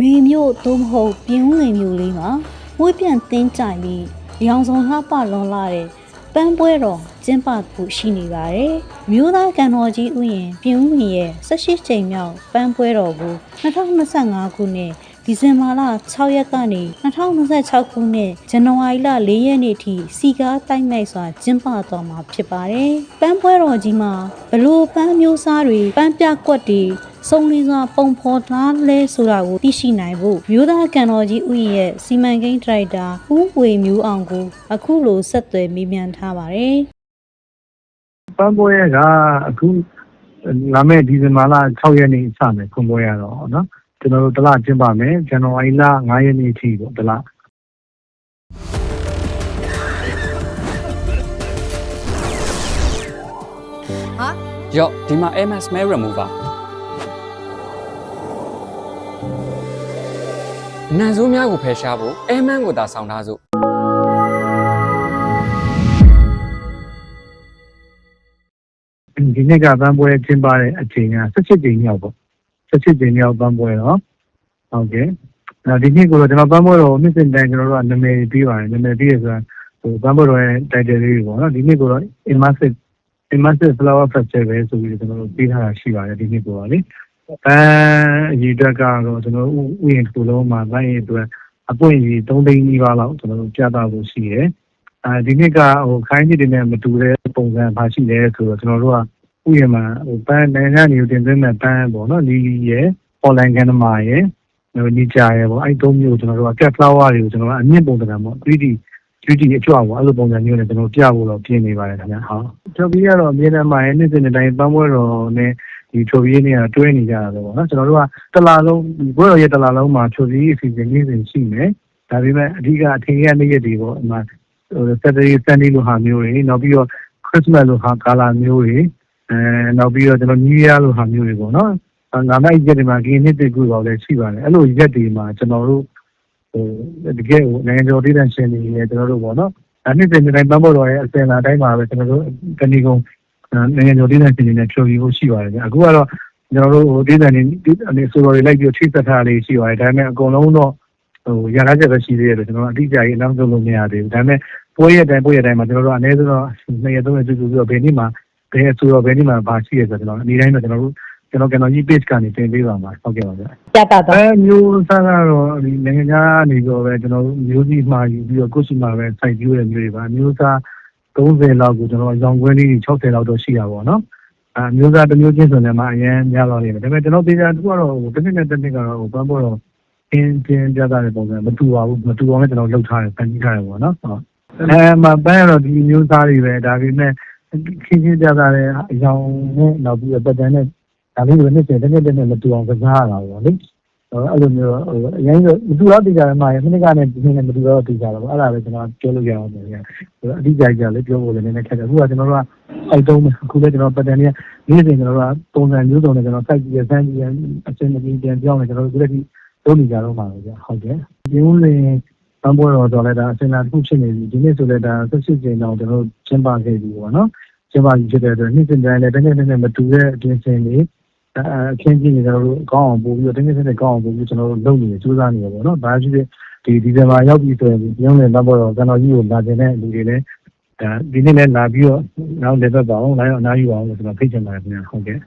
မေမျိုးသို့မဟုတ်ပြင်းဦးငယ်မျိုးလေးမှာမွေးပြန်တင်းကြိုင်ပြီးအယောင်ဆောင်လှပလွန်လာတဲ့ပန်းပွဲတော်ကျင်းပဖို့ရှိနေပါတယ်။မြို့သားကန်တော်ကြီးဥယျာဉ်ပြင်းဦးငယ်ရဲ့18ကြိမ်မြောက်ပန်းပွဲတော်ကို2025ခုနှစ်ဒီဇင်ဘာလ6ရက်ကနေ2026ခုနှစ်ဇန်နဝါရီလ4ရက်နေ့ထိစီကားတိုက်မိုက်စွာကျင်းပသွားမှာဖြစ်ပါတယ်။ပန်းပွဲတော်ကြီးမှာဘလို့ပန်းမျိုးစားတွေပန်းပြကွက်တွေ စုံလင်စွာပုံဖော်ထားလဲဆိုတာကိုသိရှိနိုင်ဖို့ရိုးသားကန်တော်ကြီးဥယျာရဲ့စီမံကိန်းဒရိုက်တာဦးဝေမျိုးအောင်ကိုအခုလိုဆက်သွယ်မေးမြန်းထားပါတယ်။ပန်းပွဲကအခုလာမယ့်ဒီဇင်ဘာလ6ရက်နေ့စမယ်ခွန်ပွဲရတော့နော်ကျွန်တော်တို့တလကျင်းပါမယ်ဇန်နဝါရီလ9ရက်နေ့အထိပေါ့တလဟာယောဒီမှာ MS Mail Remover နန်ဆိုးများကိုဖယ်ရှားဖို့ Airman ကိုသာဆောင်ထားစို့ဒီနေ့ကပန်းပွဲကျင်းပတဲ့အချိန်က17ကြိမ်မြောက်ပေါ့17ကြိမ်မြောက်ပန်းပွဲတော့ဟုတ်ကဲ့အဲဒီနေ့ကိုတော့ကျွန်တော်ပန်းပွဲတော့နှစ်စဉ်တိုင်းကျွန်တော်တို့ကနာမည်ပြီးပါတယ်နာမည်ပြီးရဆိုတာဟိုပန်းပွဲတော့ရဲ့ title လေးပေါ့နော်ဒီနေ့ကိုတော့ immersive immersive flower festival ဆိုပြီးကျွန်တော်တို့ပြီးထားတာရှိပါတယ်ဒီနေ့ကိုတော့လေ အဲအရေးတက်ကတော့ကျွန်တော်တို့ဥယျာဉ်တစ်ခုလုံးမှာဘိုင်းအတွက်အပွင့်ကြီး3သိန်းနီးပါးလောက်ကျွန်တော်တို့ပြသဖို့ရှိတယ်အဲဒီနေ့ကဟိုခိုင်းကြီးတွေနဲ့မတူတဲ့ပုံစံပါရှိတယ်ဆိုတော့ကျွန်တော်တို့ကဥယျာဉ်မှာဟိုပန်းနိုင်ငံနေတင်သွင်းမဲ့ပန်းပေါ့နော်လီလီရဲ့ online ကန်နမာရဲ့ဟိုနီချာရဲ့ပေါ့အဲ့သုံးမျိုးကျွန်တော်တို့က cat flower တွေကိုကျွန်တော်ကအမြင့်ပုံစံပေါ့ 3D 3D အကြွပေါ့အဲ့လိုပုံစံမျိုးနဲ့ကျွန်တော်ပြဖို့တော့ပြင်နေပါတယ်ခင်ဗျာဟုတ်ကျော်ပြီးကတော့အမြင့်တမ်းမှာရဲ့နေ့စဉ်တိုင်းပန်းပွဲတော်နဲ့ ဒီချိုပြီးနေရတွဲနေကြတာပဲပေါ့နော်ကျွန်တော်တို့ကတစ်လားလုံးဒီဘွဲတော်ရဲ့တစ်လားလုံးမှာချိုပြီးအစီအစဉ်နေ့စဉ်ရှိမယ်ဒါပေမဲ့အဓိကအထင်ရနေ့ရက်တွေပေါ့အမှဟို Saturday Sunday လိုဟာမျိုးတွေနောက်ပြီးတော့ Christmas လိုဟာကာလာမျိုးတွေအဲနောက်ပြီးတော့ကျွန်တော် New Year လိုဟာမျိုးတွေပေါ့နော်ငါမအဲ့ရက်တွေမှာဒီနေ့တည်းကူတော့လည်းရှိပါတယ်အဲ့လိုရက်တွေမှာကျွန်တော်တို့ဟိုတကယ်ဟိုနိုင်ငံတော်ဒေသရှင်တွေနဲ့ကျွန်တော်တို့ပေါ့နော်အဲ့ဒီတင်တိုင်းပန်းပေါ်တော်ရဲ့အစင်လာတိုင်းမှာပဲကျွန်တော်တို့တဏီကုံ နိုင်ငံတော်ဒေသရှင်တွေနဲ့ဖြော်ပြဖို့ရှိပါတယ်အခုကတော့ကျွန်တော်တို့ဟိုဒေသနေအနေဆိုတော်တွေလိုက်ပြီးထိစက်ထားလေးရှိပါတယ်ဒါပေမဲ့အကုန်လုံးတော့ဟိုရထားချက်ပဲရှိသေးတယ်ကျွန်တော်အတိအကျကြီးအနောက်ဆုံးလို့မရသေးဘူးဒါပေမဲ့ပွဲရတိုင်းပွဲရတိုင်းမှာကျွန်တော်တို့အနည်းဆုံးတော့နှစ်ရက်သုံးရက်ကျူကျူပြီးတော့ဘယ်နေ့မှဘယ်ဆိုတော့ဘယ်နေ့မှဘာရှိရဆိုတော့ကျွန်တော်အနေတိုင်းတော့ကျွန်တော်တို့ကျွန်တော်ကျွန်တော်ကြီး page ကနေတင်ပေးပါမှာဟုတ်ကဲ့ပါဗျာပြတာတော့အဲမျိုးစားကတော့ဒီနိုင်ငံခြားနေတော့ပဲကျွန်တော်မျိုးကြီးမှာယူပြီးတော့ကိုယ့်စီမှာပဲစိုက်ပြိုးတဲ့မျိုးတွေပါမျိုးစား 30လောက်ကိုကျွန်တော်ရောင်ကွင်းလေးတွေ60လောက်တော့ရှိတာပေါ့နော်အဲမျိုးစားတစ်မျိုးချင်းဆိုရင်မှအရင်များတော့နေတယ်ဒါပေမဲ့ကျွန်တော်တေချာတူကတော့ဟိုတစ်နှစ်နဲ့တစ်နှစ်ကတော့ဟိုပန်းပေါ်တော့အင်းချင်းပြသတဲ့ပုံစံမတူပါဘူးမတူအောင်လည်းကျွန်တော်လုပ်ထားတယ်ပန်းကြီးထားတယ်ပေါ့နော်ဟုတ်အဲမှာပန်းကတော့ဒီမျိုးစားတွေပဲဒါပေမဲ့ခင်းချင်းပြသတဲ့အယောင်နဲ့နောက်ပြီးတော့ပတ်တန်းနဲ့ဒါလေးတွေနှစ်စဉ်တစ်နှစ်တစ်နှစ်မတူအောင်ကစားရတာပေါ့လေ အဲ့လိုမျိုးဟိုအရင်ကမတူတော့တည်ကြတယ်မှာရမိနစ်ကနဲ့ဒီနေ့နဲ့မတူတော့တည်ကြတော့အဲ့ဒါပဲကျွန်တော်ပြောလို့ရအောင်တယ်ဗျာအတိအကျကြလည်းပြောဖို့လည်းနည်းနည်းခက်တယ်အခုကကျွန်တော်တို့ကအိုက်တုံးအခုလည်းကျွန်တော်ပတ်တန်လေးနေ့စဉ်ကျွန်တော်တို့ကပုံစံမျိုးစုံနဲ့ကျွန်တော်စိုက်ကြည့်ရစမ်းကြည့်ရအစင်းအကြီးပြန်ပြောင်းနေကျွန်တော်တို့ဒီလက်ထိသုံးနေကြတော့မှာပဲဗျာဟုတ်တယ်ဒီဦးလင်းပန်းပွဲတော်တော်လည်းဒါအစင်လာတစ်ခုဖြစ်နေပြီဒီနေ့ဆိုလည်းဒါဆက်စစ်ကျင်တော့ကျွန်တော်တို့ကျင်းပခဲ့ပြီပေါ့နော်ကျင်းပပြီဖြစ်တဲ့အတွက်နေ့စဉ်တိုင်းလည်းတစ်နေ့တစ်နေ့မတူတဲ့အပြင်စင်လေး အခင်းကြီးနေကျွန်တော်တို့ကောင်းအောင်ပို့ပြီးတော့တင်းတင်းတင်းကောင်းအောင်ပို့ပြီးကျွန်တော်တို့လုပ်နေကြိုးစားနေရပေါ့နော်။ဒါဖြစ်ဖြစ်ဒီဒီဇင်ဘာရောက်ပြီဆိုရင်ဒီရုံးနဲ့တပ်ပေါ်တော့ကျွန်တော်ကြီးကိုလာတင်တဲ့လူတွေလည်းဒါဒီနေ့လည်းလာပြီးတော့နောက်လည်းပဲပါအောင်လာတော့အနားယူအောင်လို့ကျွန်တော်ဖိတ်ချင်ပါတယ်ခင်ဗျာဟုတ်ကဲ့